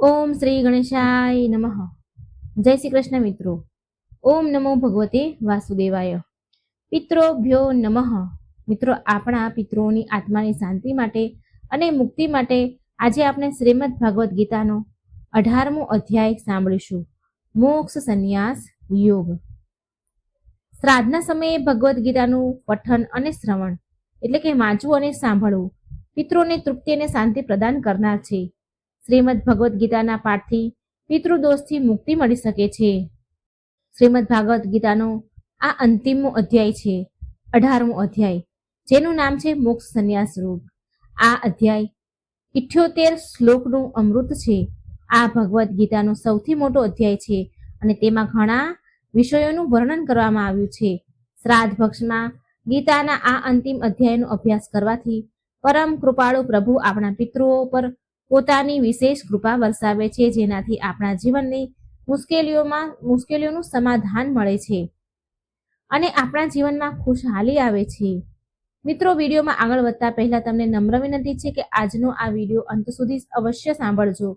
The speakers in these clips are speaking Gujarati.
ઓમ શ્રી ગણેશાય નમઃ. જય શ્રી કૃષ્ણ મિત્રો. ઓમ નમો ભગવતે વાસુદેવાય. પિત્રોભ્યો નમઃ. મિત્રો, આપણા પિતૃઓની આત્માની શાંતિ માટે અને મુક્તિ માટે આજે આપણે શ્રીમદ ભાગવત ગીતાનો અઢારમો અધ્યાય સાંભળીશું. મોક્ષ સંન્યાસ યોગ. શ્રાદ્ધના સમયે ભગવદ્ ગીતાનું પઠન અને શ્રવણ એટલે કે વાંચવું અને સાંભળવું પિત્રોને તૃપ્તિ અને શાંતિ પ્રદાન કરનાર છે. શ્રીમદ ભગવદ્ ગીતાના પાઠથી પિતૃદોષથી મુક્તિ મળી શકે છે. શ્રીમદ ભાગવત ગીતાનો આ અંતિમો અધ્યાય છે, અઢારમો અધ્યાય, જેનું નામ છે મોક્ષ સંન્યાસ રૂપ. આ અધ્યાય ઇઠ્યોતેર શ્લોકનું અમૃત છે. આ ભગવદ્ ગીતાનો સૌથી મોટો અધ્યાય છે અને તેમાં ઘણા વિષયોનું વર્ણન કરવામાં આવ્યું છે. શ્રાદ્ધ ભક્ષમાં ગીતાના આ અંતિમ અધ્યાયનો અભ્યાસ કરવાથી પરમ કૃપાળુ પ્રભુ આપણા પિતૃઓ પર પોતાની વિશેષ કૃપા વરસાવે છે, જેનાથી આપણા જીવનની મુશ્કેલીઓમાં, મુશ્કેલીઓનું સમાધાન મળે છે અને આપણા જીવનમાં ખુશહાલી આવે છે. મિત્રો, વિડીયોમાં આગળ વધતા પહેલા તમને નમ્ર વિનંતી છે કે આજનો આ વીડિયો અંત સુધી અવશ્ય સાંભળજો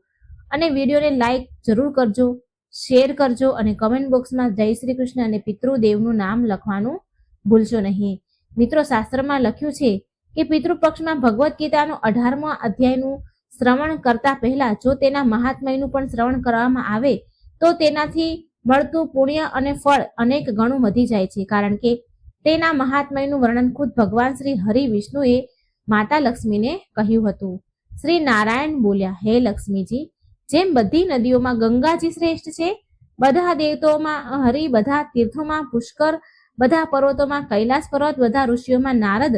અને વિડીયોને લાઈક જરૂર કરજો, શેર કરજો અને કમેન્ટ બોક્સમાં જય શ્રી કૃષ્ણ અને પિતૃદેવનું નામ લખવાનું ભૂલશો નહીં. મિત્રો, શાસ્ત્રમાં લખ્યું છે કે પિતૃપક્ષમાં ભગવદ્ ગીતાનો અઢારમો અધ્યાયનું શ્રવણ કરતા પહેલા જો તેના મહાત્મયનું પણ શ્રવણ કરવામાં આવે, તો તેનાથી મળતું પુણ્ય અને ફળ અનેક ગણું વધી જાય છે. કારણ કે તેના મહાત્મયનું વર્ણન ખુદ ભગવાન શ્રી હરિ વિષ્ણુએ માતા લક્ષ્મીને કહ્યું હતું. શ્રી નારાયણ બોલ્યા, હે લક્ષ્મીજી, જેમ બધી નદીઓમાં ગંગાજી શ્રેષ્ઠ છે, બધા દેવતાઓમાં હરિ, બધા તીર્થોમાં પુષ્કર, બધા પર્વતોમાં કૈલાસ પર્વત, બધા ઋષિઓમાં નારદ,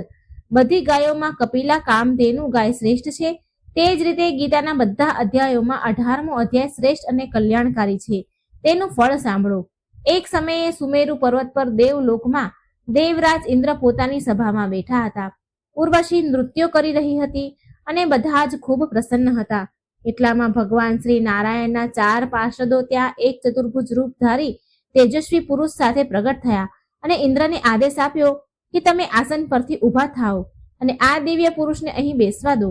બધી ગાયોમાં કપિલા, કામધેનુ ગાય શ્રેષ્ઠ છે તે જ રીતે ગીતાના બધા અધ્યાયોમાં અઢારમો અધ્યાય શ્રેષ્ઠ અને કલ્યાણકારી છે. તેનું ફળ સાંભળો. એક સમયે સુમેરુ પર્વત પર દેવલોકમાં દેવરાજ ઇન્દ્ર પોતાની સભામાં બેઠા હતા. ઉર્વશી નૃત્યો કરી રહી હતી અને બધા જ ખૂબ પ્રસન્ન હતા. એટલામાં ભગવાન શ્રી નારાયણના ચાર પાર્ષદો ત્યાં એક ચતુર્ભુજ રૂપ ધારી તેજસ્વી પુરુષ સાથે પ્રગટ થયા અને ઇન્દ્રને આદેશ આપ્યો કે તમે આસન પરથી ઊભા થાઓ અને આ દિવ્ય પુરુષને અહીં બેસવા દો.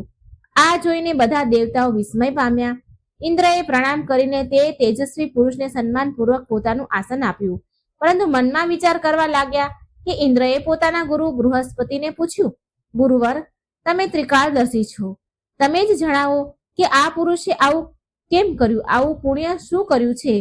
આ જોઈને બધા દેવતાઓ વિસ્મય પામ્યા. ઇન્દ્રએ પ્રણામ કરીને તે તેજસ્વી પુરુષને સન્માનપૂર્વક પોતાનું આસન આપ્યું. પરંતુ મનમાં વિચાર કરવા લાગ્યા કે ઇન્દ્રએ પોતાના ગુરુ બૃહસ્પતિને પૂછ્યું, ગુરુવર, તમે ત્રિકાળદર્શી છો. તમે જ જણાવો કે આ પુરુષે આવું કેમ કર્યું? આવું પુણ્ય શું કર્યું છે?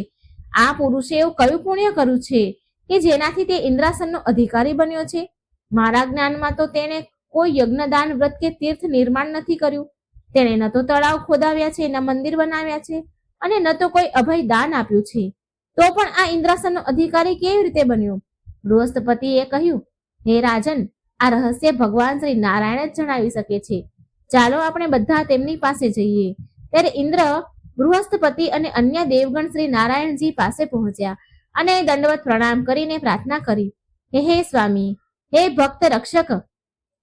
આ પુરુષે એવું કયું પુણ્ય કર્યું છે કે જેનાથી તે ઇન્દ્રાસનનો અધિકારી બન્યો છે? મારા જ્ઞાનમાં તો તેણે કોઈ યજ્ઞદાન વ્રત કે તીર્થ નિર્માણ નથી કર્યું. તેણે ન તો તળાવ ખોદાવ્યા છે, ન મંદિર બનાવ્યા છે અને ન તો કોઈ અભય દાન આપ્યું છે. તો પણ આ ઇન્દ્રાસનનો અધિકારી કેવી રીતે બન્યો? બૃહસ્પતિએ કહ્યું, હે રાજન, આ રહસ્ય ભગવાન શ્રી નારાયણ જ જણાવી શકે છે. ચાલો આપણે બધા તેમની પાસે જઈએ. ત્યારે ઇન્દ્ર બૃહસ્પતિ અને અન્ય દેવગણ શ્રી નારાયણજી પાસે પહોંચ્યા અને દંડવત પ્રણામ કરીને પ્રાર્થના કરી, હે હે સ્વામી, હે ભક્ત રક્ષક,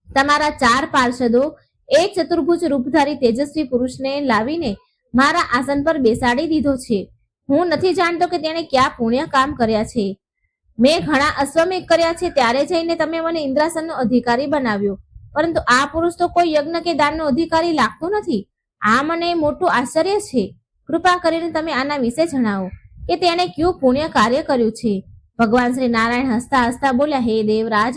તમારા ચાર પાર્ષદો એક ચતુર્ભુજ રૂપધારી તેજસ્વી પુરુષને લાવીને મારા આસન પર બેસાડી દીધો છે. હું નથી જાણતો કે તેણે ક્યાં પુણ્ય કામ કર્યા છે. મેં ઘણા અશ્વમેઘ કર્યા છે, ત્યારે જઈને તમે મને ઇન્દ્રાસનનો અધિકારી બનાવ્યો. પરંતુ આ પુરુષ તો કોઈ યજ્ઞ કે દાનનો અધિકારી લાગતો નથી. આ મને મોટું આશ્ચર્ય છે. કૃપા કરીને તમે આના વિશે જણાવો કે તેણે કયું પુણ્ય કાર્ય કર્યું છે. ભગવાન શ્રી નારાયણ હસતા હસતા બોલ્યા, હે દેવરાજ,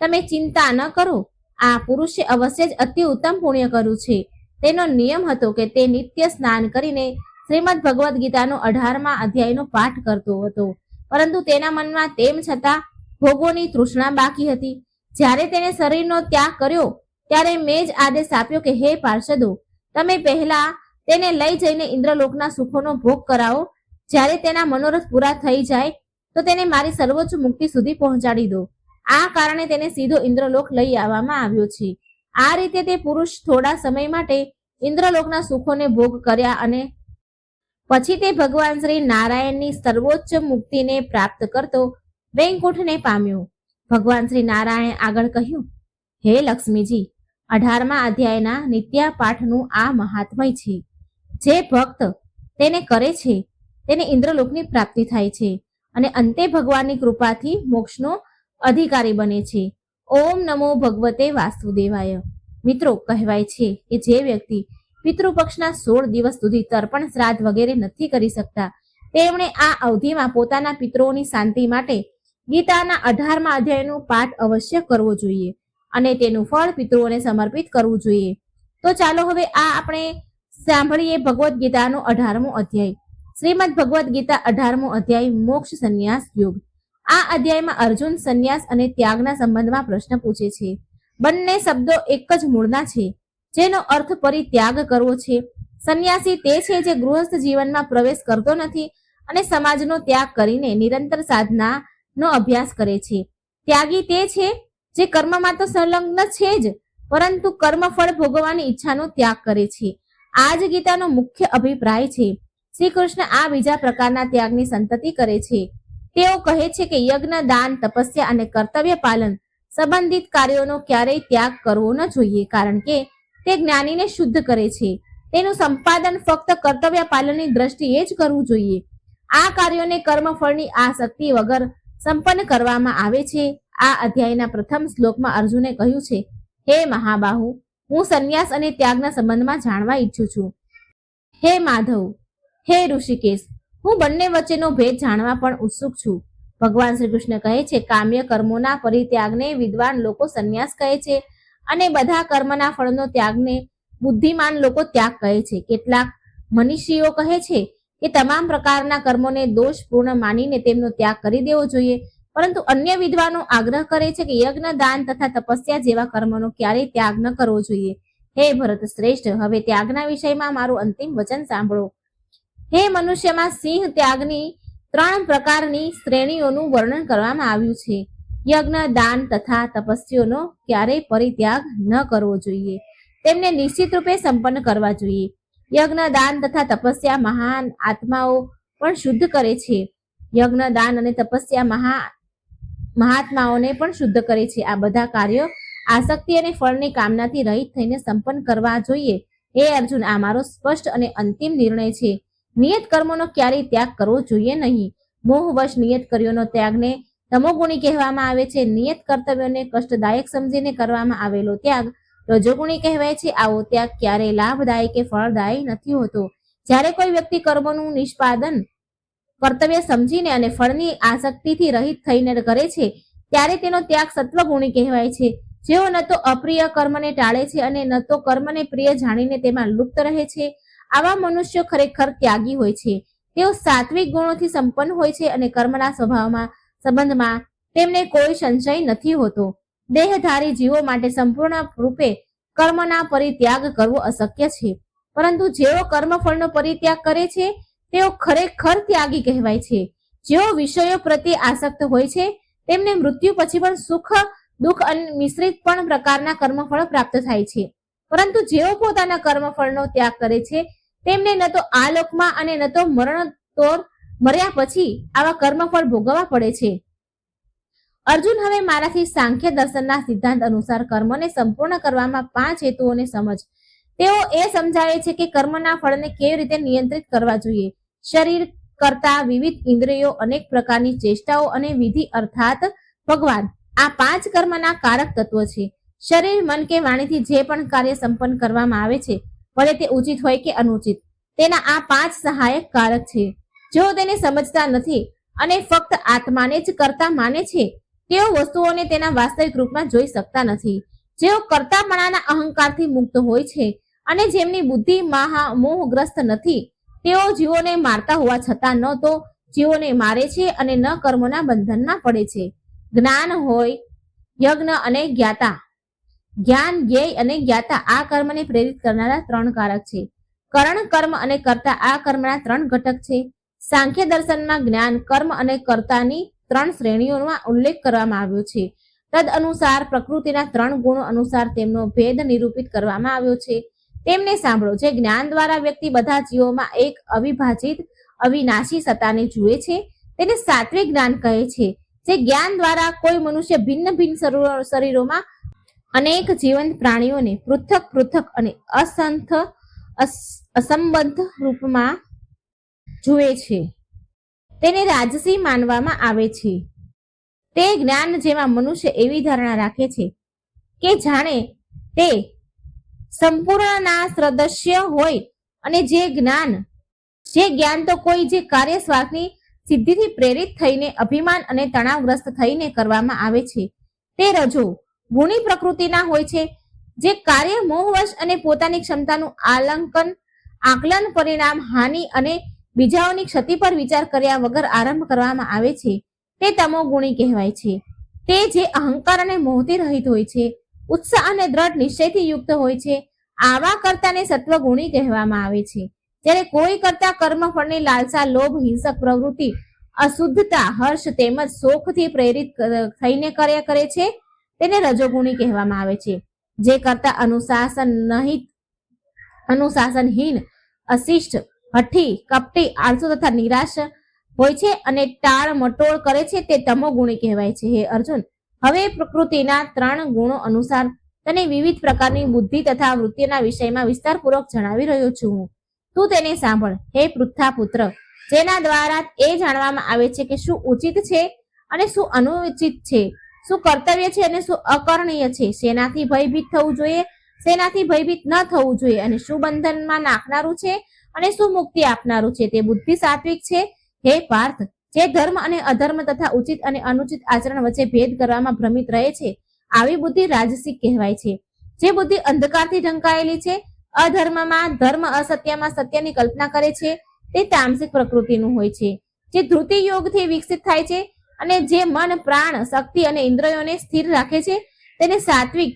તમે ચિંતા ન કરો. આ પુરુષે અવશ્ય જ અતિ ઉત્તમ પુણ્ય કર્યું છે. તેનો નિયમ હતો કે તે નિત્ય સ્નાન કરીને શ્રીમદ ભગવદ્ ગીતાનો અઢારમા અધ્યાયનો પાઠ કરતો હતો. પરંતુ તેના મનમાં તેમ છતાં ભોગોની તૃષ્ણા બાકી હતી. જ્યારે તેણે શરીરનો ત્યાગ કર્યો, ત્યારે મેં જ આદેશ આપ્યો કે, હે પાર્ષદો, તમે પહેલા તેને લઈ જઈને ઇન્દ્રલોકના સુખોનો ભોગ કરાવો. જ્યારે તેના મનોરથ પૂરા થઈ જાય, તો તેને મારી સર્વોચ્ચ મુક્તિ સુધી પહોંચાડી દો. આ કારણે તેને સીધો ઇન્દ્રલોક લઈ આવવામાં આવ્યો છે. આ રીતે તે પુરુષ થોડા સમય માટે ઇન્દ્રલોકના સુખોને ભોગ કર્યા અને પછી તે ભગવાન શ્રી નારાયણની સર્વોચ્ચ મુક્તિને પ્રાપ્ત કરતો વૈકુંઠને પામ્યો. ભગવાન શ્રી નારાયણ આગળ કહ્યું, હે લક્ષ્મીજી, અઢારમા અધ્યાયના નિત્યા પાઠનું આ મહાત્મય છે. જે ભક્ત તેને કરે છે, તેને ઇન્દ્રલોકની પ્રાપ્તિ થાય છે અને અંતે ભગવાનની કૃપાથી મોક્ષનો અધિકારી બને છે. ઓમ નમો ભગવતે વાસુદેવાય. મિત્રો, કહેવાય છે કે જે વ્યક્તિ પિતૃપક્ષના સોળ દિવસ સુધી તર્પણ શ્રાદ્ધ વગેરે નથી કરી શકતા, તેમણે આ અવધિમાં પોતાના પિતૃઓની શાંતિ માટે ગીતાના અઢારમા અધ્યાયનો પાઠ અવશ્ય કરવો જોઈએ અને તેનું ફળ પિતૃઓને સમર્પિત કરવું જોઈએ. તો ચાલો હવે આ આપણે સાંભળીએ ભગવદ્ ગીતાનો અઢારમો અધ્યાય. શ્રીમદ ભગવદ્ ગીતા અઢારમો અધ્યાય મોક્ષ સંન્યાસ યોગ. આ અધ્યાયમાં અર્જુન, સંન્યાસ અને ત્યાગના સંબંધમાં પ્રશ્ન પૂછે છે. બંને શબ્દો એક જ મૂળના છે. જેનો અર્થ પરિત્યાગ કરવો છે. સંન્યાસી તે છે જે ગૃહસ્થ જીવનમાં પ્રવેશ કરતો નથી અને સમાજનો ત્યાગ કરીને નિરંતર સાધનાનો અભ્યાસ કરે છે. ત્યાગી તે છે જે કર્મમાં તો સંલગ્ન છે જ, પરંતુ કર્મફળ ભોગવવાની ઈચ્છાનો ત્યાગ કરે છે. આ જ ગીતાનો મુખ્ય અભિપ્રાય છે. શ્રી કૃષ્ણ આ બીજા પ્રકારના ત્યાગની સંતતિ કરે છે. તેઓ કહે છે કે યજ્ઞ, દાન, તપસ્યા અને કર્તવ્ય પાલન સંબંધિત કાર્યોનો ક્યારેય ત્યાગ કરવો ન જોઈએ કારણ કે તે જ્ઞાનીને શુદ્ધ કરે છે. તેનું સંપાદન ફક્ત કર્તવ્ય પાલનની દ્રષ્ટિએ જ કરવું જોઈએ. આ કાર્યોને કર્મફળની આસક્તિ વગર સંપન્ન કરવામાં આવે છે. આ અધ્યાયના પ્રથમ શ્લોકમાં અર્જુને કહ્યું છે, હે મહાબાહુ, હું સંન્યાસ અને ત્યાગના સંબંધમાં જાણવા ઈચ્છું છું. હે માધવ, હે ઋષિકેશ હું બંને વચ્ચેનો ભેદ જાણવા પણ ઉત્સુક છું. ભગવાન શ્રી કૃષ્ણ કહે છે, કામ્ય કર્મોના પરિત્યાગને વિદ્વાન લોકો સંન્યાસ કહે છે અને બધા કર્મના ફળનો ત્યાગને બુદ્ધિમાન લોકો ત્યાગ કહે છે. કેટલાક મનીષીઓ કહે છે કે, તમામ પ્રકારના કર્મોને દોષપૂર્ણ માનીને તેમનો ત્યાગ કરી દેવો જોઈએ. પરંતુ અન્ય વિદ્વાનો આગ્રહ કરે છે કે, યજ્ઞ, દાન તથા તપસ્યા જેવા કર્મોનો ક્યારેય ત્યાગ ન કરવો જોઈએ. હે ભરત શ્રેષ્ઠ, હવે ત્યાગના વિષયમાં મારું અંતિમ વચન સાંભળો. હે મનુષ્યમાં સિંહ ત્યાગની ત્રણ પ્રકારની શ્રેણીઓનું વર્ણન કરવામાં આવ્યું છે. યજ્ઞ, દાન તથા તપસ્યાનો ક્યારેય પરિત્યાગ ન કરવો જોઈએ. તેમને નિશ્ચિત રૂપે સંપન્ન કરવા જોઈએ. યજ્ઞ, દાન તથા તપસ્યા મહાન આત્માઓ પણ શુદ્ધ કરે છે. યજ્ઞ, દાન અને તપસ્યા મહા મહાત્માઓને પણ શુદ્ધ કરે છે. આ બધા કાર્યો આસક્તિ અને ફળની કામનાથી રહિત થઈને સંપન્ન કરવા જોઈએ. હે અર્જુન, આ મારો સ્પષ્ટ અને અંતિમ નિર્ણય છે. નિયત કર્મોનો ક્યારેય ત્યાગ કરવો જોઈએ નહીં. મોહવશ નિયત કર્યોનો ત્યાગને તમોગુણી કહેવામાં આવે છે. નિયત કર્તવ્યોને કષ્ટદાયક સમજીને કરવામાં આવેલો ત્યાગ રજોગુણી કહેવાય છે. આવો ત્યાગ ક્યારેય લાભદાયી કે ફળદાયી નથી હોતો. જ્યારે કોઈ વ્યક્તિ કર્મોનું નિષ્પાદન કર્તવ્ય સમજીને અને ફળની આસક્તિથી રહિત થઈને કરે છે, ત્યારે તેનો ત્યાગ સત્વગુણી કહેવાય છે. જેઓ ન તો અપ્રિય કર્મને ટાળે છે અને ન તો કર્મને પ્રિય જાણીને તેમાં લુપ્ત રહે છે. આવા મનુષ્યો ખરેખર ત્યાગી હોય છે. તેઓ સાત્વિક ગુણોથી સંપન્ન હોય છે અને કર્મના સ્વભાવમાં, સંબંધમાં તેમને કોઈ સંશય નથી હોતો. દેહધારી જીવો માટે સંપૂર્ણ રૂપે કર્મના પરિત્યાગ કરવો અશક્ય છે. પરંતુ જેઓ કર્મફળનો પરિત્યાગ કરે છે, તેઓ ખરેખર ત્યાગી કહેવાય છે. જેઓ વિષયો પ્રત્યે આસક્ત હોય છે, તેમને મૃત્યુ પછી પણ સુખ, દુઃખ અને મિશ્રિત પણ પ્રકારના કર્મફળ પ્રાપ્ત થાય છે. પરંતુ જેઓ પોતાના કર્મફળનો ત્યાગ કરે છે, તેમને ન તો આ લોકમાં અને ન તો મરણોત્તર મર્યા પછી આવા કર્મફળ ભોગવવા પડે છે. અર્જુન હવે મારાથી સાંખ્ય દર્શનના સિદ્ધાંત અનુસાર કર્મને સંપૂર્ણ કરવામાં પાંચ હેતુઓને સમજ. તેઓ એ સમજાવે છે કે કર્મના ફળને કેવી રીતે નિયંત્રિત કરવા જોઈએ. શરીર કરતા વિવિધ ઇન્દ્રિયો, અનેક પ્રકારની ચેષ્ટાઓ અને વિધિ અર્થાત ભગવાન. આ પાંચ કર્મના કારક તત્વ છે. શરીર, મન કે વાણીથી જે પણ કાર્ય સંપન્ન કરવામાં આવે છે, ભલે તે ઉચિત હોય કે અનુચિત, તેના આ પાંચ સહાયક કારક છે. જેઓ તેને સમજતા નથી અને ફક્ત આત્માને જ કરતા માને છે, તેઓ વસ્તુઓને તેના વાસ્તવિક રૂપમાં જોઈ શકતા નથી. જેઓ કરતાપણાના અહંકારથી મુક્ત હોય છે અને જેમની બુદ્ધિ મહા મોહગ્રસ્ત નથી, તેઓ જીવોને મારતા હોવા છતાં ન તો જીવોને મારે છે અને ન કર્મોના બંધનમાં પડે છે. જ્ઞાન હોય, યજ્ઞ અને જ્ઞાતા જ્ઞાન જ્ઞેય અને જ્ઞાતા આ કર્મને પ્રેરિત કરનારા ત્રણ કારક છે. કરણ, કર્મ અને કર્તા આ કર્મના ત્રણ ઘટક છે. સાંખ્ય દર્શનમાં જ્ઞાન, કર્મ અને કર્તાની ત્રણ શ્રેણીઓમાં ઉલ્લેખ કરવામાં આવ્યો છે. તદ અનુસાર પ્રકૃતિના ત્રણ ગુણો અનુસાર તેમનો ભેદ નિરૂપિત કરવામાં આવ્યો છે. તેમને સાંભળો. જે જ્ઞાન દ્વારા વ્યક્તિ બધા જીવોમાં એક અવિભાજિત, અવિનાશી સત્તાને જુએ છે, તેને સાત્વિક જ્ઞાન કહે છે. જે જ્ઞાન દ્વારા કોઈ મનુષ્ય ભિન્ન ભિન્ન શરીરોમાં અનેક જીવંત પ્રાણીઓને પૃથક પૃથક અને અસંથ અસંબદ્ધ રૂપમાં જુએ છે. તેને રાજસી માનવામાં આવે છે. તે જ્ઞાન જેમાં મનુષ્ય એવી ધારણા રાખે છે કે જાણે તે સંપૂર્ણના સદસ્ય હોય અને જે જ્ઞાન જે જ્ઞાન તો કોઈ જે કાર્ય સ્વાર્થની સિદ્ધિથી પ્રેરિત થઈને અભિમાન અને તણાવગ્રસ્ત થઈને કરવામાં આવે છે. તે રજો ગુણી પ્રકૃતિના હોય છે, જે કાર્ય મોહવશ અને પોતાની ક્ષમતાનું આલંકન, આકલન, પરિણામ, હાનિ અને બીજાઓની ક્ષતિ પર વિચાર કર્યા વગર આરંભ કરવામાં આવે છે, તે તમો ગુણી કહેવાય છે. તે જે અહંકાર અને મોહથી રહિત હોય છે, ઉત્સાહ અને દ્રઢ નિશ્ચયથી યુક્ત હોય છે, આવા કર્તાને સત્વગુણી કહેવામાં આવે છે. જ્યારે કોઈ કરતા કર્મફળની લાલસા, લોભ, હિંસક પ્રવૃત્તિ, અશુદ્ધતા, હર્ષ તેમજ શોખથી પ્રેરિત થઈને કાર્ય કરે છે તેને રજોગુણી કહેવામાં આવે છે. જે કરતા અનુશાસન નહિત, અનુશાસનહીન, અશિષ્ટ, હઠી, કપટી, આળસુ તથા નિરાશ હોય છે અને ટાળ મટોળ કરે છે તે તમોગુણી કહેવાય છે. હે અર્જુન, હવે પ્રકૃતિના ત્રણ ગુણો અનુસાર તને વિવિધ પ્રકારની બુદ્ધિ તથા વૃત્તિના વિષયમાં વિસ્તારપૂર્વક જણાવી રહ્યો છું હું. તું તેને સાંભળ. હે પૃથ્થા પુત્ર જેના દ્વારા એ જાણવામાં આવે છે કે શું ઉચિત છે અને શું અનુચિત છે. શું કર્તવ્ય છે અને શું અકર્ણીય છે? શેનાથી ભયભીત થવું જોઈએ? શેનાથી ભયભીત ન થવું જોઈએ? અને શું બંધનમાં નાખનારું છે? અને શું મુક્તિ આપનારું છે? તે બુદ્ધિ સાત્વિક છે. હે પાર્થ, જે ધર્મ અને અધર્મ તથા ઉચિત અને અનુચિત આચરણ વચ્ચે ભેદ કરવામાં ભ્રમિત રહે છે, આવી બુદ્ધિ રાજસિક કહેવાય છે. જે બુદ્ધિ અંધકારથી ઢંકાયેલી છે, અધર્મમાં, ધર્મ અસત્યમાં સત્યની કલ્પના કરે છે, તે તામસિક પ્રકૃતિનું હોય છે. જે ધૃતિ યોગથી વિકસિત થાય છે અને જે મન, પ્રાણ, શક્તિ અને ઇન્દ્રિયોને સ્થિર રાખે છે, તેને સાત્વિક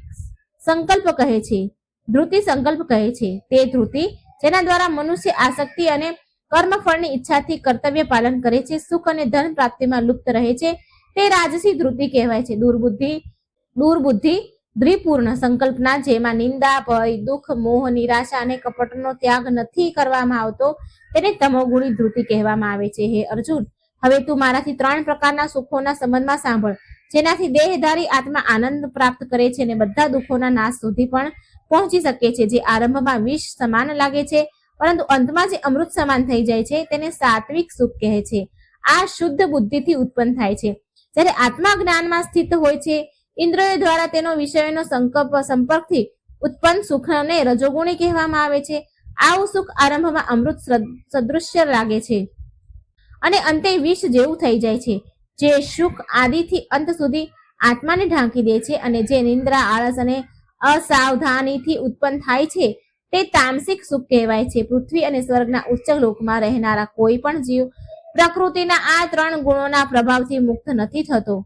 સંકલ્પ કહે છે ધૃતિ સંકલ્પ કહે છે. તે ધૃતિ જેના દ્વારા મનુષ્ય આસક્તિ અને કર્મફળની ઈચ્છાથી કર્તવ્ય પાલન કરે છે, સુખ અને ધન પ્રાપ્તિમાં લુપ્ત રહે છે. તે રાજસી ધૃતિ કહેવાય છે. દુર્બુદ્ધિ દુર્બુદ્ધિ દ્રિપૂર્ણ સંકલ્પના જેમાં નિંદા, ભય, દુઃખ, મોહ, નિરાશા અને કપટનો ત્યાગ નથી કરવામાં આવતો, તેને તમોગુણી ધૃતિ કહેવામાં આવે છે. હે અર્જુન હવે તું મારાથી ત્રણ પ્રકારના સુખોના સંબંધમાં સાંભળ. જેનાથી દેહધારી આત્મા આનંદ પ્રાપ્ત કરે છે અને બધા દુઃખોના નાશ સુધી પણ પહોંચી શકે છે. જે આરંભમાં વિષ સમાન લાગે છે, પરંતુ અંતમાં જે અમૃત સમાન થઈ જાય છે, તેને સાત્વિક સુખ કહે છે. આ શુદ્ધ બુદ્ધિથી ઉત્પન્ન થાય છે. જ્યારે આત્મા જ્ઞાનમાં સ્થિત હોય છે ઇન્દ્રિયો દ્વારા તેનો વિષયનો સંકલ્પ, સંપર્કથી ઉત્પન્ન સુખને રજોગુણી કહેવામાં આવે છે. આવું સુખ આરંભમાં અમૃત સદ- સદૃશ્ય લાગે છે. અને અંતે વિષ જેવું થઈ જાય છે, જે સુખ આદિથી અંત સુધી આત્માને ઢાંકી દે છે અને જે નિંદ્રા, આળસ અને અસાવધાનીથી ઉત્પન્ન થાય છે, તે તામસિક સુખ કહેવાય છે. પૃથ્વી અને સ્વર્ગના ઉચ્ચ લોકમાં રહેનારા કોઈ પણ જીવ પ્રકૃતિના આ ત્રણ ગુણોના પ્રભાવથી મુક્ત નથી થતો.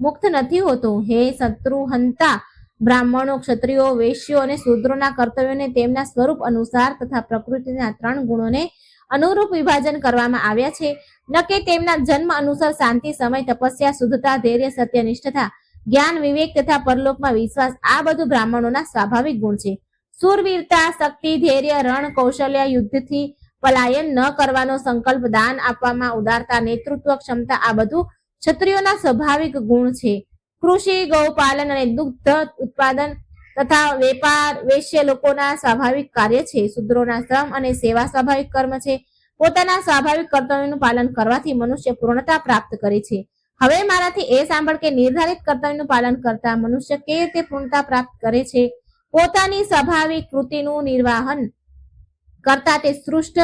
મુક્ત નથી હોતો. હે શત્રુહંતા બ્રાહ્મણો, ક્ષત્રિયો, વૈશ્યો અને શૂદ્રોના કર્તવ્યોને તેમના સ્વરૂપ અનુસાર તથા પ્રકૃતિના ત્રણ ગુણોને અનુરૂપ વિભાજન કરવામાં આવ્યા છે. ન કે તેમના જન્મ અનુસાર શાંતિ, સમય, તપસ્યા, શુદ્ધતા, ધૈર્ય, સત્યનિષ્ઠતા, જ્ઞાન, વિવેક તથા પરલોકમાં વિશ્વાસ આ બધું બ્રાહ્મણોના સ્વાભાવિક ગુણ છે. સુરવીરતા, શક્તિ, ધૈર્ય, રણ, કૌશલ્ય, યુદ્ધથી પલાયન ન કરવાનો સંકલ્પ, દાન આપવામાં ઉદારતા, નેતૃત્વ ક્ષમતા આ બધું ક્ષત્રિયોના સ્વાભાવિક ગુણ છે. કૃષિ, ગૌપાલન અને દુગ્ધ ઉત્પાદન તથા વેપાર, વેશ્ય લોકોના સ્વાભાવિક કાર્ય છે, શુદ્રોના શ્રમ અને સેવા સ્વાભાવિક કર્મ છે. પોતાના સ્વાભાવિક કર્તવ્યનું પાલન કરવાથી મનુષ્ય પૂર્ણતા પ્રાપ્ત કરે છે. હવે મારાથી એ સાંભળ કે નિર્ધારિત કર્તવ્યનું પાલન કરતા મનુષ્ય કેવી રીતે પૂર્ણતા પ્રાપ્ત કરે છે? પોતાની સ્વાભાવિક કૃતિનું નિર્વાહન કરતા તે સૃષ્ટ,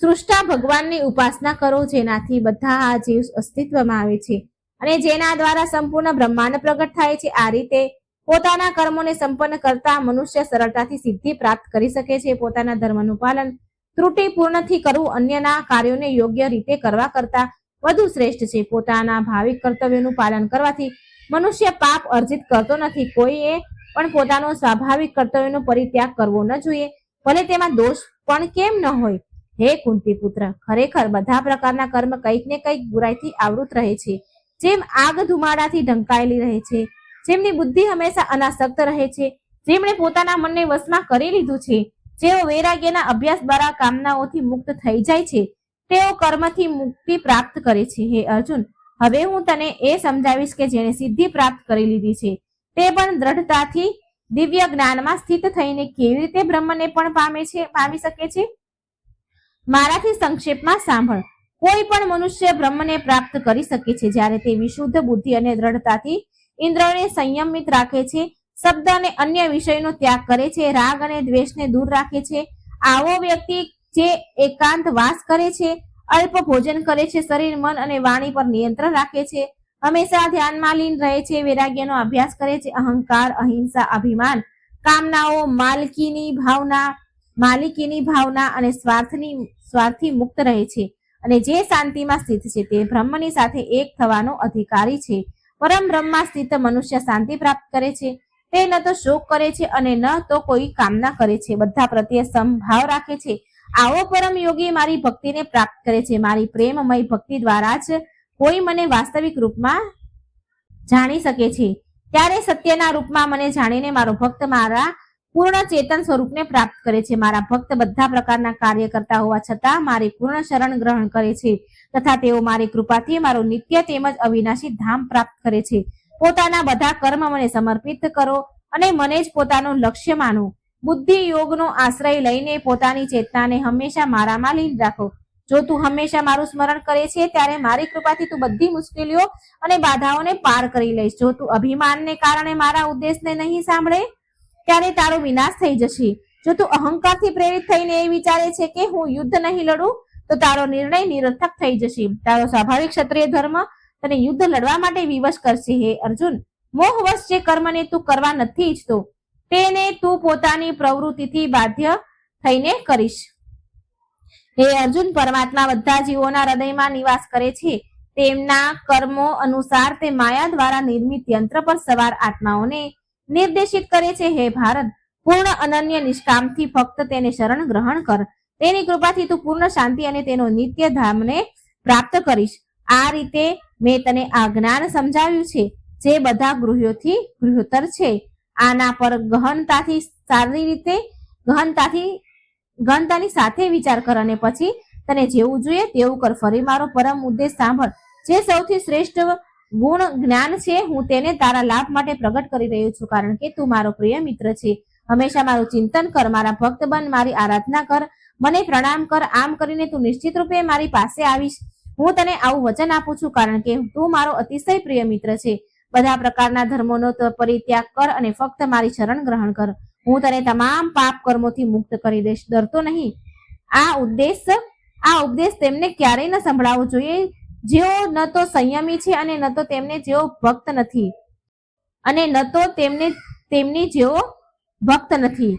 સૃષ્ટા ભગવાનની ઉપાસના કરો, જેનાથી બધા આ જીવ અસ્તિત્વમાં આવે છે. અને જેના દ્વારા સંપૂર્ણ બ્રહ્માંડ પ્રગટ થાય છે, આ રીતે પોતાના કર્મોને સંપન્ન કરતા મનુષ્ય સરળતાથી સિદ્ધિ પ્રાપ્ત કરી શકે છે. પોતાના ધર્મનું પાલન ત્રુટિપૂર્ણથી કરવું અન્યના કાર્યોને યોગ્ય રીતે કરવા કરતા વધુ શ્રેષ્ઠ છે. પોતાના ભાવિક કર્તવ્યોનું પાલન કરવાથી મનુષ્ય પાપ અર્જિત કરતો નથી. કોઈએ પણ પોતાનો સ્વાભાવિક કર્તવ્યનો પરિત્યાગ કરવો ન જોઈએ. ભલે તેમાં દોષ પણ કેમ ન હોય? હે કુંતી પુત્ર ખરેખર બધા પ્રકારના કર્મ કંઈક ને કંઈક બુરાઈથી આવૃત રહે છે. જેમ આગ ધુમાડાથી ઢંકાયેલી રહે છે જેમની બુદ્ધિ હંમેશા અનાસક્ત રહે છે, જેમણે પોતાના મનને વશમાં કરી લીધું છે, જેઓ વૈરાગ્યના અભ્યાસ દ્વારા કામનાઓથી મુક્ત થઈ જાય છે, તેઓ કર્મથી મુક્તિ પ્રાપ્ત કરે છે. હે અર્જુન, હવે હું તને એ સમજાવીશ કે જેણે સિદ્ધિ પ્રાપ્ત કરી લીધી છે, તે પણ દ્રઢતાથી, દિવ્ય જ્ઞાનમાં સ્થિત થઈને કેવી રીતે બ્રહ્મને પણ પામે છે, પામી શકે છે? મારાથી સંક્ષેપમાં સાંભળ. કોઈ પણ મનુષ્ય બ્રહ્મને પ્રાપ્ત કરી શકે છે, જ્યારે તે વિશુદ્ધ બુદ્ધિ અને દ્રઢતાથી ઇન્દ્રિયોને સંયમિત રાખે છે, શબ્દ અને અન્ય વિષયનો ત્યાગ કરે છે, રાગ અને દ્વેષને દૂર રાખે છે. આવો વ્યક્તિ જે એકાંત વાસ કરે છે, અલ્પ ભોજન કરે છે, શરીર, મન અને વાણી પર નિયંત્રણ રાખે છે. હંમેશા ધ્યાનમાં લીન રહે છે, વૈરાગ્યનો અભ્યાસ કરે છે, અહંકાર, અહિંસા, અભિમાન, કામનાઓ, માલકીની ભાવના, માલિકીની ભાવના અને સ્વાર્થની, સ્વાર્થી મુક્ત રહે છે. અને જે શાંતિમાં સ્થિત છે તે બ્રહ્મની સાથે એક થવાનો અધિકારી છે. પરમ બ્રહ્મમાં સ્થિત મનુષ્ય શાંતિ પ્રાપ્ત કરે છે. તે ન તો શોક કરે છે અને ન તો કોઈ કામના કરે છે. બધા પ્રત્યે સમભાવ રાખે છે. આવો પરમ યોગી મારી ભક્તિને પ્રાપ્ત કરે છે. મારી પ્રેમમય ભક્તિ દ્વારા જ કોઈ મને વાસ્તવિક રૂપમાં જાણી શકે છે. ત્યારે સત્યના રૂપમાં મને જાણીને મારો ભક્ત મારા પૂર્ણ ચેતન સ્વરૂપને પ્રાપ્ત કરે છે. મારા ભક્ત બધા પ્રકારના કાર્ય કરતા હોવા છતાં મારી પૂર્ણ શરણ ગ્રહણ કરે છે. તથા તેઓ મારી કૃપાથી મારું નિત્ય તેમજ અવિનાશી ધામ પ્રાપ્ત કરે છે. પોતાના બધા કર્મ મને સમર્પિત કરો અને મને જ પોતાનું લક્ષ્ય માનો. બુદ્ધિ યોગનો આશ્રય લઈને પોતાની ચેતનાને હંમેશા મારામાં લીન રાખો. જો તું હંમેશા મારું સ્મરણ કરે છે, ત્યારે મારી કૃપાથી તું બધી મુશ્કેલીઓ અને બાધાઓને પાર કરી લઈશ. જો તું અભિમાનને કારણે મારા ઉદ્દેશને નહીં સાંભળે, ત્યારે તારો વિનાશ થઈ જશે. જો તું અહંકારથી પ્રેરિત થઈને એ વિચારે છે કે હું યુદ્ધ નહીં લડું તો તારો નિર્ણય નિરર્થક થઈ જશે. તારો સ્વાભાવિક ક્ષત્રિય ધર્મ તને યુદ્ધ લડવા માટે વિવશ કરશે. હે અર્જુન, મોહવશ જે કર્મને તું કરવા નથી ઈચ્છતો, તેને તું પોતાની પ્રવૃત્તિથી બાધ્ય થઈને કરીશ. હે અર્જુન, પરમાત્મા બધા જીવોના હૃદયમાં નિવાસ કરે છે. તેમના કર્મો અનુસાર તે માયા દ્વારા નિર્મિત યંત્ર પર સવાર આત્માઓને નિર્દેશિત કરે છે. હે ભારત, પૂર્ણ અનન્ય નિષ્કામથી ફક્ત તેને શરણ ગ્રહણ કર. તેની કૃપાથી તું પૂર્ણ શાંતિ અને તેનો નિત્ય ધામને પ્રાપ્ત કરીશ. આ રીતે મેં તને આ જ્ઞાન સમજાવ્યું છે, જે બધા ગૃહ્યોથી ગૃહતર છે. આના પર ગહનતાથી સારી રીતે, ગહનતાથી, ગહનતાની સાથે વિચાર કર અને પછી તને જેવું જોઈએ તેવું કર. ફરી મારો પરમ ઉદ્દેશ સાંભળ. જે સૌથી શ્રેષ્ઠ ગુણ જ્ઞાન છે, હું તેને તારા લાભ માટે પ્રગટ કરી રહ્યો છું, કારણ કે તું મારો પ્રિય મિત્ર છે. હંમેશા મારું ચિંતન કર, મારા ભક્ત બન, મારી આરાધના કર. મને પ્રણામ કર, આમ કરીને તું નિશ્ચિત રૂપે મારી પાસે આવીશ. હું તને આવું વચન આપું છું કારણ કે તું મારો અતિશય પ્રિય મિત્ર છે. બધા પ્રકારના ધર્મોનો પરિત્યાગ કર અને ફક્ત મારી શરણ ગ્રહણ કર. હું તને તમામ પાપ કર્મોથી મુક્ત કરી દઈશ. ડરતો નહીં. આ ઉદ્દેશ આ ઉપદેશ તેમને ક્યારેય ન સંભળાવવો જોઈએ. જેઓ ન તો સંયમી છે અને ન તો તેમને જેઓ ભક્ત નથી. અને ન તો તેમને, તેમની જેઓ ભક્ત નથી.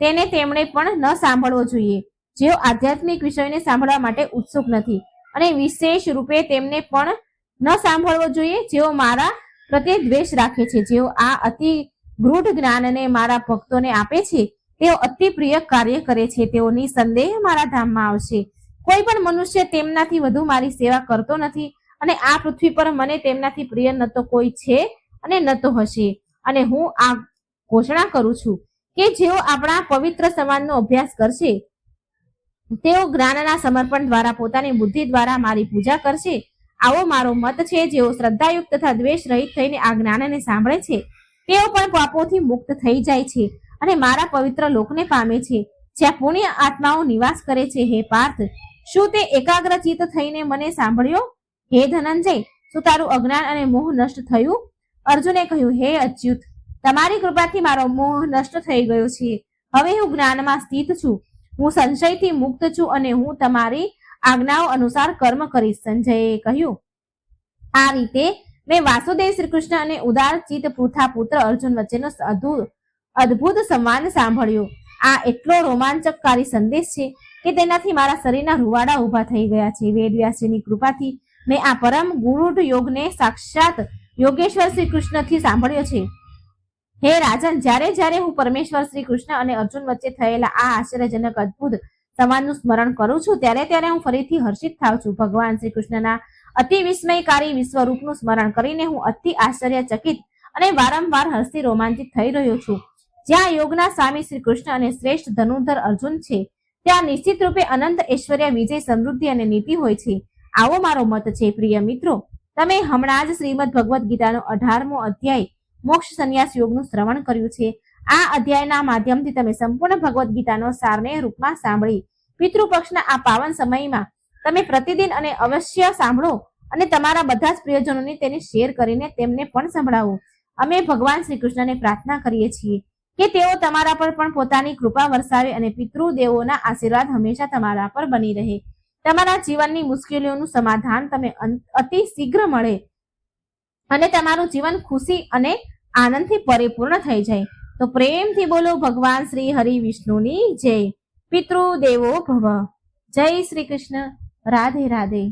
તેને તેમણે પણ ન સાંભળવો જોઈએ. જેઓ આધ્યાત્મિક વિષયોને સાંભળવા માટે ઉત્સુક નથી અને વિશેષ રૂપે તેમને પણ ન સાંભળવો જોઈએ. જેઓ મારા પ્રત્યે દ્વેષ રાખે છે, જેઓ આ અતિ ગૃઢ જ્ઞાનને મારા ભક્તોને આપે છે, તેઓ અતિ પ્રિય કાર્ય કરે છે તેઓ નિસંદેહ મારા ધામમાં આવશે. કોઈ પણ મનુષ્ય તેમનાથી વધુ મારી સેવા કરતો નથી અને આ પૃથ્વી પર મને તેમનાથી પ્રિય ન કોઈ છે અને ન તો હશે. અને હું આ ઘોષણા કરું છું કે જેઓ આપણા પવિત્ર સમાજનો અભ્યાસ કરશે તેઓ જ્ઞાનના સમર્પણ દ્વારા પોતાની બુદ્ધિ દ્વારા મારી પૂજા કરશે. આવો મારો મત છે, જેઓ શ્રદ્ધાયુક્ત તથા દ્વેષ રહિત થઈને આ જ્ઞાનને સાંભળે છે, તેઓ પણ પાપોથી મુક્ત થઈ જાય છે અને મારા પવિત્ર લોકને પામે છે, જ્યાં પુણ્ય આત્માઓ નિવાસ કરે છે. હે પાર્થ, શું તે એકાગ્રચિત થઈને મને સાંભળ્યો? હે ધનંજય, શું તારું અજ્ઞાન અને મોહ નષ્ટ થયું? અર્જુને કહ્યું, હે અચ્યુત, તમારી કૃપાથી મારો મોહ નષ્ટ થઈ ગયો છે. હવે હું જ્ઞાનમાં સ્થિત છું. હું સંશયથી મુક્ત છું અને હું તમારી આજ્ઞાઓ અનુસાર કર્મ કરીશ. સંજયે કહ્યું, આ રીતે મેં વાસુદેવ શ્રી કૃષ્ણ અને ઉદાર ચિત્ત પૃથા પુત્ર અર્જુન વચ્ચેનો અદ્ભુત સંવાદ સાંભળ્યો. આ એટલો રોમાંચકકારી સંદેશ છે કે તેનાથી મારા શરીરના રૂવાડા ઊભા થઈ ગયા છે. વેદવ્યાસજીની કૃપાથી મેં આ પરમ ગુરુઢ યોગને સાક્ષાત યોગેશ્વર શ્રી કૃષ્ણથી સાંભળ્યો છે. હે રાજન, જ્યારે જ્યારે હું પરમેશ્વર શ્રી કૃષ્ણ અને અર્જુન વચ્ચે થયેલા આ આશ્ચર્યજનક અદ્ભુત સમાનનું સ્મરણ કરું છું, ત્યારે ત્યારે હું ફરીથી હર્ષિત થાઉં છું. ભગવાન શ્રી કૃષ્ણના અતિ વિસ્મયકારી વિશ્વરૂપનું સ્મરણ કરીને હું અતિ આશ્ચર્યચકિત અને વારંવાર હર્ષથી રોમાંચિત થઈ રહ્યો છું. જ્યાં યોગના સ્વામી શ્રી કૃષ્ણ અને શ્રેષ્ઠ ધનુર્ધર અર્જુન છે, ત્યાં નિશ્ચિત રૂપે અનંત ઐશ્વર્ય, વિજય, સમૃદ્ધિ અને નીતિ હોય છે. આવો મારો મત છે, પ્રિય મિત્રો. તમે હમણાં જ શ્રીમદ ભગવદ્ ગીતાનો અઢારમો અધ્યાય મોક્ષ સંન્યાસ યોગનું શ્રવણ કર્યું છે. આ અધ્યાયના માધ્યમથી તમે સંપૂર્ણ ભગવદ્ ગીતાનો સારને રૂપમાં સાંભળી. પિતૃપક્ષના આ પાવન સમયમાં તમે પ્રતિદિન અને અવશ્ય સાંભળો અને તમારા બધા જ પ્રિયજનોને તેને શેર કરીને તેમને પણ સંભળાવો. અમે ભગવાન શ્રી કૃષ્ણને પ્રાર્થના કરીએ છીએ કે તેઓ તમારા પર પણ પોતાની કૃપા વરસાવે અને પિતૃદેવોના આશીર્વાદ હંમેશા તમારા પર બની રહે. તમારા જીવનની મુશ્કેલીઓનું સમાધાન તમે અતિ શીઘ્ર મળે. અને તમારું જીવન ખુશી અને આનંદથી પરિપૂર્ણ થઈ જાય. તો પ્રેમથી બોલો ભગવાન શ્રી હરિ વિષ્ણુની જય. પિતૃદેવો ભવ. જય શ્રી કૃષ્ણ. રાધે રાધે.